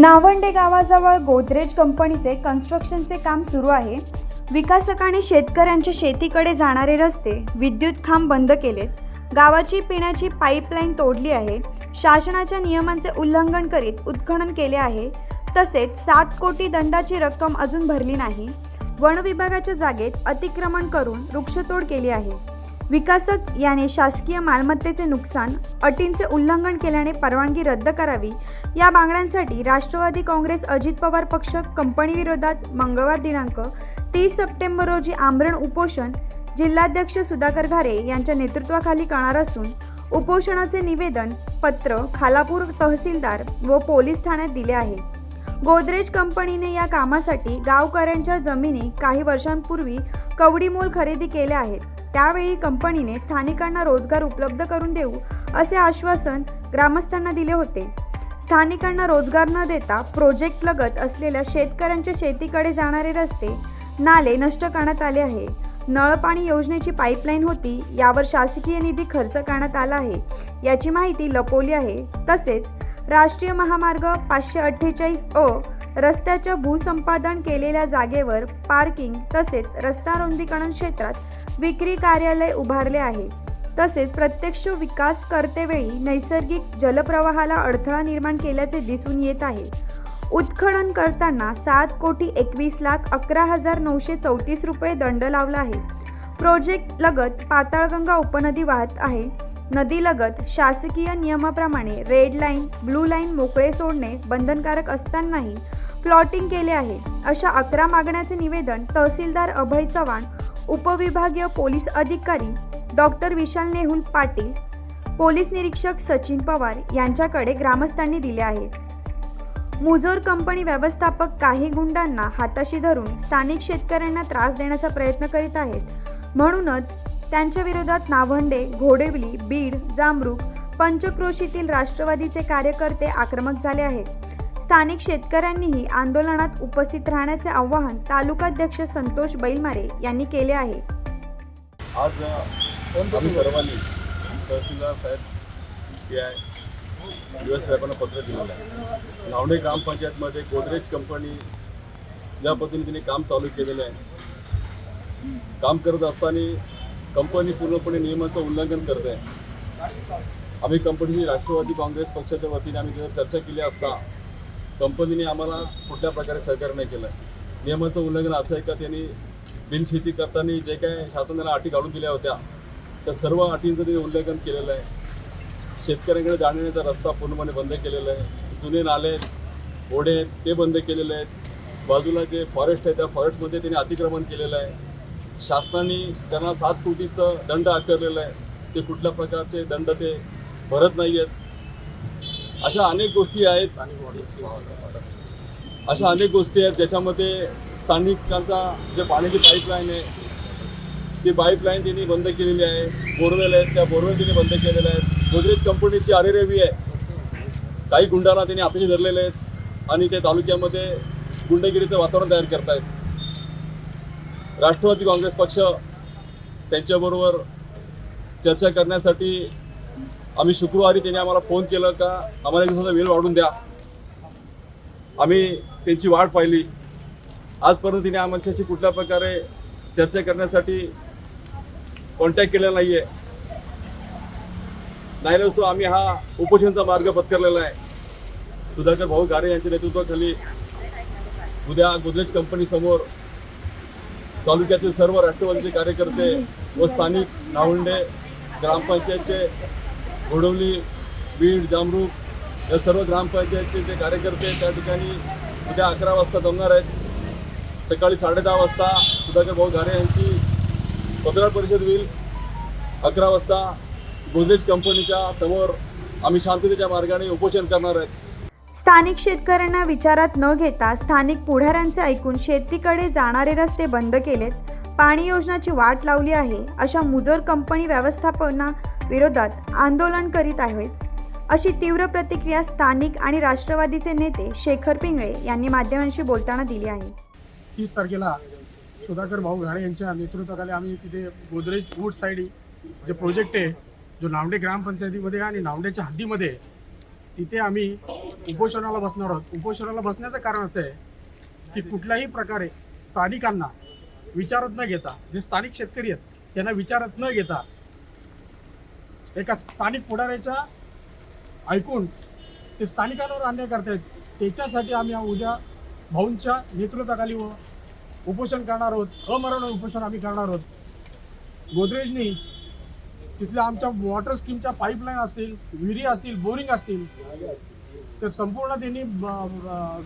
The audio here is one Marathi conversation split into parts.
नावंडे गावाजवळ गोदरेज कंपनीचे कन्स्ट्रक्शनचे काम सुरू आहे. विकासकाने शेतकऱ्यांच्या शेतीकडे जाणारे रस्ते विद्युत खांब बंद केलेत. गावाची पिण्याची पाईपलाईन तोडली आहे. शासनाच्या नियमांचे उल्लंघन करीत उत्खनन केले आहे. तसेच सात कोटी दंडाची रक्कम अजून भरली नाही. वन विभागाच्या जागेत अतिक्रमण करून वृक्षतोड केली आहे. विकासक याने शासकीय मालमत्तेचे नुकसान अटींचे उल्लंघन केल्याने परवानगी रद्द करावी. या मागण्यांसाठी राष्ट्रवादी काँग्रेस अजित पवार पक्ष कंपनीविरोधात मंगळवार दिनांक तीस सप्टेंबर रोजी आमरण उपोषण जिल्हाध्यक्ष सुधाकर घारे यांच्या नेतृत्वाखाली करणार असून उपोषणाचे निवेदन पत्र खालापूर तहसीलदार व पोलीस ठाण्यात दिले आहे. गोदरेज कंपनीने या कामासाठी गावकऱ्यांच्या जमिनी काही वर्षांपूर्वी कवडीमोल खरेदी केल्या आहेत. त्यावेळी कंपनीने स्थानिकांना रोजगार उपलब्ध करून देऊ असे आश्वासन ग्रामस्थांना दिले होते. स्थानिकांना रोजगार न देता प्रोजेक्ट लगत असलेल्या शेतकऱ्यांच्या शेतीकडे जाणारे रस्ते नाले नष्ट करण्यात आले आहे. नळपाणी योजनेची पाईपलाईन होती यावर शासकीय निधी खर्च करण्यात आला आहे याची माहिती लपवली आहे. तसेच राष्ट्रीय महामार्ग पाचशे अठ्ठेचाळीस अ रस्त्याच्या भूसंपादन केलेल्या जागेवर पार्किंग तसेच रस्ता रुंदीकरण क्षेत्रात विक्री कार्यालय उभारले आहे. तसेच प्रत्यक्ष विकास करतेवेळी नैसर्गिक जलप्रवाहाला अडथळा निर्माण केल्याचे दिसून येत आहे. उत्खनन करताना सात कोटी एकवीस लाख अकरा हजार नऊशे चौतीस रुपये दंड लावला आहे. प्रोजेक्ट लगत पाताळगंगा उपनदी वाहत आहे. नदीलगत शासकीय नियमाप्रमाणे रेड लाईन ब्लू लाईन मोकळे सोडणे बंधनकारक असतानाही प्लॉटिंग केले आहे. अशा अकरा मागण्याचे निवेदन तहसीलदार अभय चव्हाण उपविभागीय पोलीस अधिकारी डॉक्टर विशाल नेहुल पाटील पोलीस निरीक्षक सचिन पवार यांच्याकडे ग्रामस्थांनी दिले आहे. मुजोर कंपनी व्यवस्थापक काही गुंडांना हाताशी धरून स्थानिक शेतकऱ्यांना त्रास देण्याचा प्रयत्न करीत आहेत. म्हणूनच त्यांच्या विरोधात नावंडे घोडेवली बीड जामरूक पंचक्रोशीतील राष्ट्रवादीचे कार्यकर्ते आक्रमक झाले आहेत. स्थानिक शेतकऱ्यांनीही आंदोलनात उपस्थित राहण्याचे आवाहन तालुकाध्यक्ष संतोष बैलमारे यांनी केले आहे. आज आम्ही सर्वांनी तहसीलदार साहेब पी आय दिवस साहेबांना पत्र दिलेलं आहे. नावडे ग्रामपंचायतमध्ये गोदरेज कंपनी ज्या पद्धतीने तिने काम चालू केलेलं आहे काम करत असताना कंपनी पूर्णपणे नियमाचं उल्लंघन करत आहे. आम्ही कंपनीची राष्ट्रवादी काँग्रेस पक्षाच्या वतीने आम्ही चर्चा केली असता कंपनीने आम्हाला कुठल्या प्रकारे सहकार्य नाही केलं. नियमाचं उल्लंघन असं आहे का त्यांनी बिनशेती करताना जे काय शासनाला अटी घालून दिल्या होत्या त्या सर्व अटींचं त्यांनी उल्लंघन केलेलं आहे शेतकऱ्यांकडे जाण्याचा रस्ता पूर्णपणे बंद केलेला आहे जुने नाले आहेत, ओढे आहेत, ते बंद केलेले आहेत बाजूला जे फॉरेस्ट आहे त्या फॉरेस्टमध्ये त्यांनी अतिक्रमण केलेलं आहे. शासनाने त्यांना सात कोटीचं दंड आकारलेला आहे. ते कुठल्या प्रकारचे दंड ते भरत नाही आहेत अशा अनेक गोष्टी आहेत. अशा अनेक गोष्टी आहेत ज्याच्यामध्ये स्थानिकांचा जे पाण्याची पाईपलाईन आहे ती पाईपलाईन त्यांनी बंद केलेली आहे. बोरवेल आहेत त्या बोरवेल त्यांनी बंद केलेल्या आहेत. गोदरेज कंपनीची अरेरेवी आहे. काही गुंडांना त्यांनी हाताशी धरलेले आहेत आणि ते तालुक्यामध्ये गुंडगिरीचं वातावरण तयार करतायत. राष्ट्रवादी काँग्रेस पक्ष त्यांच्याबरोबर चर्चा करण्यासाठी आम्ही शुक्रवारी त्यांनी आम्हाला फोन केलं का आम्हाला एक दिवसाचा वेळ वाढून द्या. आम्ही त्यांची वाट पाहिली. आजपर्यंत तिने आमच्याशी कुठल्या प्रकारे चर्चा करण्यासाठी कॉन्टॅक्ट केलेला नाही आहे नाही नसतो आम्ही हा उपोषणचा मार्ग पत्करलेला आहे. सुधाकर भाऊ गारे यांच्या नेतृत्वाखाली उद्या गोदरेज कंपनीसमोर तालुक्यातील सर्व राष्ट्रवादीचे कार्यकर्ते व स्थानिक नावंडे ग्रामपंचायतचे घोडवली बीड जामरूप या सर्व ग्रामपंचायतचे जे कार्यकर्ते आहेत, त्या ठिकाणी उद्या अकरा वाजता जमणार आहेत. सकाळी साडेदहा वाजता सुधाकर भाऊ घारे यांची पत्रकार परिषद होईल. अकरा वाजता गोदरेज कंपनीच्या समोर आम्ही शांततेच्या मार्गाने उपोषण करणार आहेत. स्थानिक शेतकऱ्यांना विचारात न घेता स्थानिक पुढाऱ्यांचे ऐकून शेतीकडे जाणारे रस्ते बंद केलेत. पाणी योजनाची वाट लावली आहे. अशा मुजोर कंपनी व्यवस्थापना विरोधात आंदोलन करीत आहेत. अशी तीव्र प्रतिक्रिया स्थानिक आणि राष्ट्रवादीचे नेते शेखर पिंगळे यांनी माध्यमांशी बोलताना दिली आहे. तीस तारखेला सुधाकर भाऊ घाडे यांच्या नेतृत्वाखाली आम्ही तिथे गोदरेज वूड साईड जे प्रोजेक्ट आहे जो नावडे ग्रामपंचायतीमध्ये आणि नावडेच्या हद्दीमध्ये तिथे आम्ही उपोषणाला बसणार आहोत. उपोषणाला बसण्याचं कारण असं आहे की कुठल्याही प्रकारे स्थानिकांना विचारत न घेता जे स्थानिक शेतकरी आहेत त्यांना विचारत न घेता एका स्थानिक पुढाऱ्याच्या ऐकून ते स्थानिकांवर अन्याय करतायत. त्याच्यासाठी आम्ही उद्या भाऊंच्या नेतृत्वाखाली व उपोषण करणार आहोत. अमरण उपोषण आम्ही करणार आहोत. गोदरेजनी तिथल्या आमच्या वॉटर स्कीमच्या पाईपलाईन असतील विहिरी असतील बोरिंग असतील तर संपूर्ण त्यांनी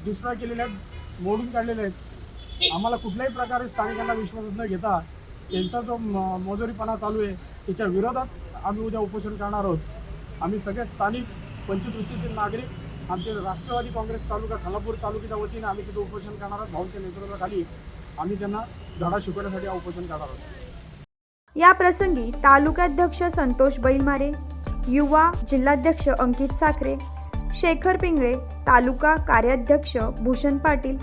दुष्काळ केलेल्या आहेत मोडून काढलेले आहेत. आम्हाला कुठल्याही प्रकारे स्थानिकांना विश्वासात न घेता त्यांचा जो म- चालू आहे त्याच्या विरोधात आम्ही उद्या उपोषण करणार आहोत. आम्ही सगळ्या स्थानिक पंचकृषीतील नागरिक आमचे राष्ट्रवादी काँग्रेस तालुका खालापूर तालुक्याच्या वतीने आम्ही तिथे उपोषण करणार आहोत. भाऊंच्या नेतृत्वाखाली आम्ही त्यांना धडा शिकवण्यासाठी हा उपोषण करणार आहोत. या प्रसंगी तालुकाध्यक्ष संतोष बैलमारे युवा जिल्हाध्यक्ष अंकित साखरे शेखर पिंगळे तालुका कार्याध्यक्ष भूषण पाटील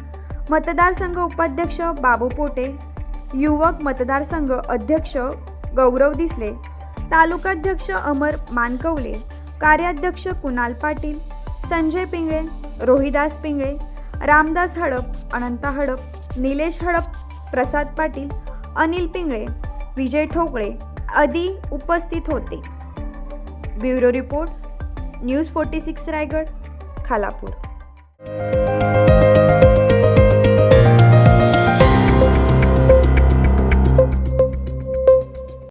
मतदारसंघ उपाध्यक्ष बाबू पोटे युवक मतदारसंघ अध्यक्ष गौरव दिसले तालुकाध्यक्ष अमर मानकवले कार्याध्यक्ष कुणाल पाटील संजय पिंगळे रोहिदास पिंगळे रामदास हडप अनंता हडप निलेश हडप प्रसाद पाटील अनिल पिंगळे विजय ठोकळे आदी उपस्थित होते. Bureau report news forty six Raigad Khalapur.